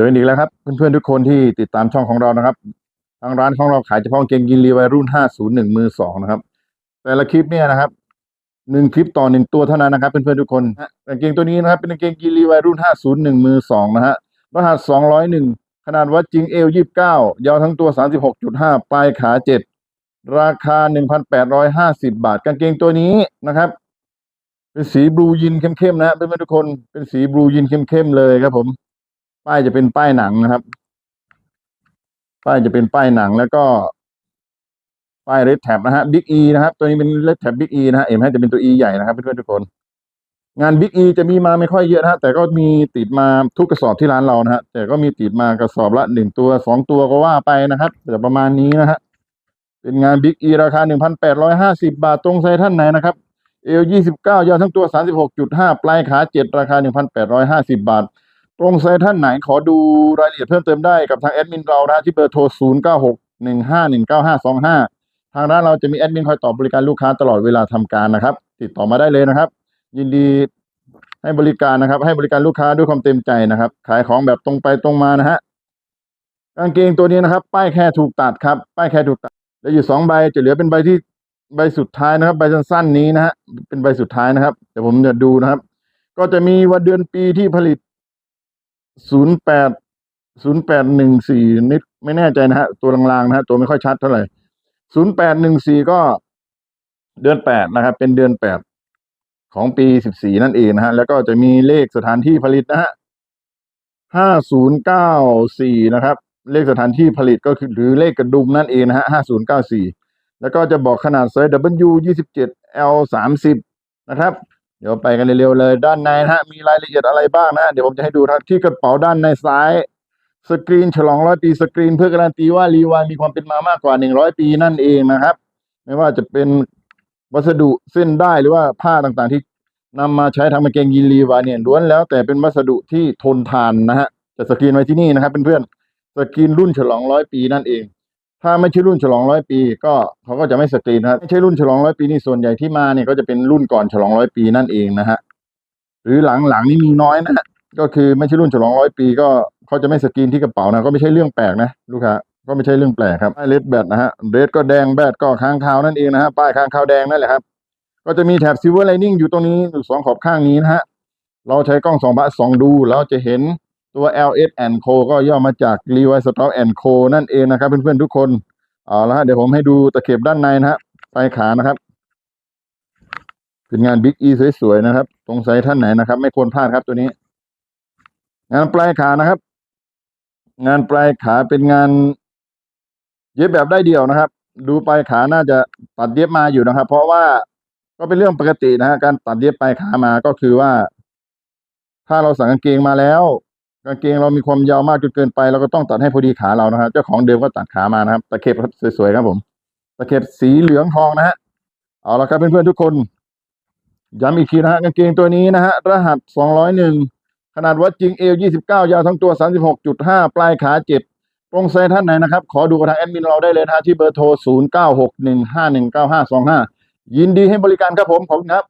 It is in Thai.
อกันอีกแล้วครับ เพื่อนๆทุกคนที่ติดตามช่องของเรานะครับ ทางร้านของเราขายเฉพาะกางเกงยีนรีวัยรุ่น 501 มือสองนะครับ แต่ละคลิปเนี่ยนะครับหนึ่งคลิปต่อหนึ่งตัวเท่านั้นนะครับเพื่อนๆทุกคนฮะกางเกงตัวนี้นะครับ เป็นกางเกงยีนรีวัยรุ่น 501 มือสองนะฮะรหัส 201 ขนาดวัดจริงเอว 29 ยาวทั้งตัว 36.5 ปลายขา 7 ราคา 1,850 บาท กางเกงตัวนี้นะครับเป็นสีบลูยินเข้มๆนะฮะเพื่อนๆทุกคนเป็นสีบลูยินเข้มๆเลยครับผม ป้ายจะเป็นป้ายหนังนะครับ ป้ายจะเป็นป้ายหนังแล้วก็ป้ายเรดแท็บนะฮะบิ๊กอีนะครับ ตัวนี้เป็นเรดแท็บบิ๊กอีนะฮะเอ็มให้จะเป็นตัวอีใหญ่นะครับเพื่อนๆทุกคน งานบิ๊กอีจะมีมาไม่ค่อยเยอะนะฮะแต่ก็มีติดมาทุกกระสอบที่ร้านเรานะฮะแต่ก็มีติดมากระสอบละหนึ่งตัวสองตัวก็ว่าไปนะครับแต่ประมาณนี้นะฮะเป็นงานบิ๊กอีราคาหนึ่งพันแปดร้อยห้าสิบาทตรงไซท่านไหนนะครับเอลยี่สิบเก้ายาวทั้งตัวสามสิบหกจุดห้าปลายขาเจ็ดราคาหนึ่งพันแปดร้อยห้าสิบาท ตรงไซท่านไหนขอดูรายละเอียดเพิ่มเติมได้กับทางแอดมินเรานะที่เบอร์โทร 0 9 6 1 5 1 9 5 2 5 ทางร้านเราจะมีแอดมินคอยตอบบริการลูกค้าตลอดเวลาทำการนะครับ ติดต่อมาได้เลยนะครับ ยินดีให้บริการนะครับ ให้บริการลูกค้าด้วยความเต็มใจนะครับ ขายของแบบตรงไปตรงมานะฮะกางเกงตัวนี้นะครับ ป้ายแค่ถูกตัดครับ ป้ายแค่ถูกตัดเหลืออยู่สองใบจะเหลือเป็นใบที่ใบสุดท้ายนะครับ ใบสั้นๆนี้นะฮะเป็นใบสุดท้ายนะครับเดี๋ยวผมจะดูนะครับ ก็จะมีวันเดือนปีที่ผลิต ศูนย์แปดศูนย์แปดหนึ่งสี่นิดไม่แน่ใจนะฮะ ตัวลางๆนะฮะ ตัวไม่ค่อยชัดเท่าไหร่ศูนย์แปดหนึ่งสี่ก็เดือนแปดนะครับ เป็นเดือนแปดของปีสิบสี่นั่นเองนะฮะ แล้วก็จะมีเลขสถานที่ผลิตนะฮะห้าศูนย์เก้าสี่นะครับ เลขสถานที่ผลิตก็คือหรือเลขกระดุมนั่นเองนะฮะห้าศูนย์เก้าสี่แล้วก็จะบอกขนาดไซส์ W ยี่สิบเจ็ด L สามสิบนะครับ เดี๋ยวไปกันเร็วๆเลย ด้านในนะฮะมีรายละเอียดอะไรบ้างนะ เดี๋ยวผมจะให้ดูนะครับที่กระเป๋าด้านในซ้าย สกรีนฉลองร้อยปีสกรีนเพื่อการันตีว่ารีวายมีความเป็นมามากกว่าหนึ่งร้อยปีนั่นเองนะครับ ไม่ว่าจะเป็นวัสดุเส้นได้หรือว่าผ้าต่างๆที่นำมาใช้ทำกางเกงยีนรีวายเนี่ยล้วนแล้ว แต่เป็นวัสดุที่ทนทานนะฮะจะสกรีนไว้ที่นี่นะครับเพื่อนๆสกรีนรุ่นฉลองร้อยปีนั่นเอง ถ้าไม่ใช่รุ่นฉลองร้อยปี ก็เขาก็จะไม่สกรีนนะครับไม่ใช่รุ่นฉลองร้อยปีนี่ส่วนใหญ่ที่มาเนี่ยก็จะเป็นรุ่นก่อนฉลองร้อยปีนั่นเองนะฮะหรือหลังๆนี่มีน้อยนะฮะก็คือไม่ใช่รุ่นฉลองร้อยปี ก็เขาจะไม่สกรีนที่กระเป๋านะก็ไม่ใช่เรื่องแปลกนะลูกค้าก็ไม่ใช่เรื่องแปลกครับเลดแบตนะฮะเรดก็แดงแบตก็ค้างคาวนั่นเองนะฮะป้ายค้างคาวแดงนั่นแหละครับก็จะมีแถบซิลเวอร์ไลนิ่งอยู่ตรงนี้อยู่สองขอบข้างนี้นะฮะเราใช้กล้องสองบาทส่องดูแล้วจะเห็น ตัว LS and Co ก็ย่อมาจาก Levi Strauss and Co นั่นเองนะครับ เพื่อนๆทุกคนเอาละฮะเดี๋ยวผมให้ดูตะเข็บด้านในนะฮะปลายขานะครับ เป็นงานบิ๊กอีสวยๆนะครับ ตรงไซส์ท่านไหนนะครับ ไม่ควรพลาดครับตัวนี้ งานปลายขานะครับ งานปลายขาเป็นงาน เย็บแบบได้เดียวนะครับ ดูปลายขาน่าจะตัดเย็บมาอยู่นะครับ เพราะว่าก็เป็นเรื่องปกตินะฮะการตัดเย็บปลายขามาก็คือว่า ถ้าเราสั่งกางเกงมาแล้ว กางเกงเรามีความยาวมากจนเกินไปเราก็ต้องตัดให้พอดีขาเรานะครับเจ้าของเดิมก็ตัดขามานะครับ ตะเข็บสวยๆครับผม ตะเข็บสีเหลืองทองนะฮะเอาละครับเพื่อนๆทุกคนย้ำอีกทีนะฮะกางเกงตัวนี้นะฮะรหัสสองร้อยหนึ่งขนาดวัดจริงเอวยี่สิบเก้ายาวทั้งตัวสามสิบหกจุดห้าปลายขาเจ็บตรงไซท่านไหนนะครับ ขอดูกับทางแอดมินเราได้เลยนะฮะที่เบอร์โทรศูนย์เก้าหกหนึ่งห้าหนึ่งเก้าห้าสองห้ายินดีให้บริการครับผมขอบคุณครับ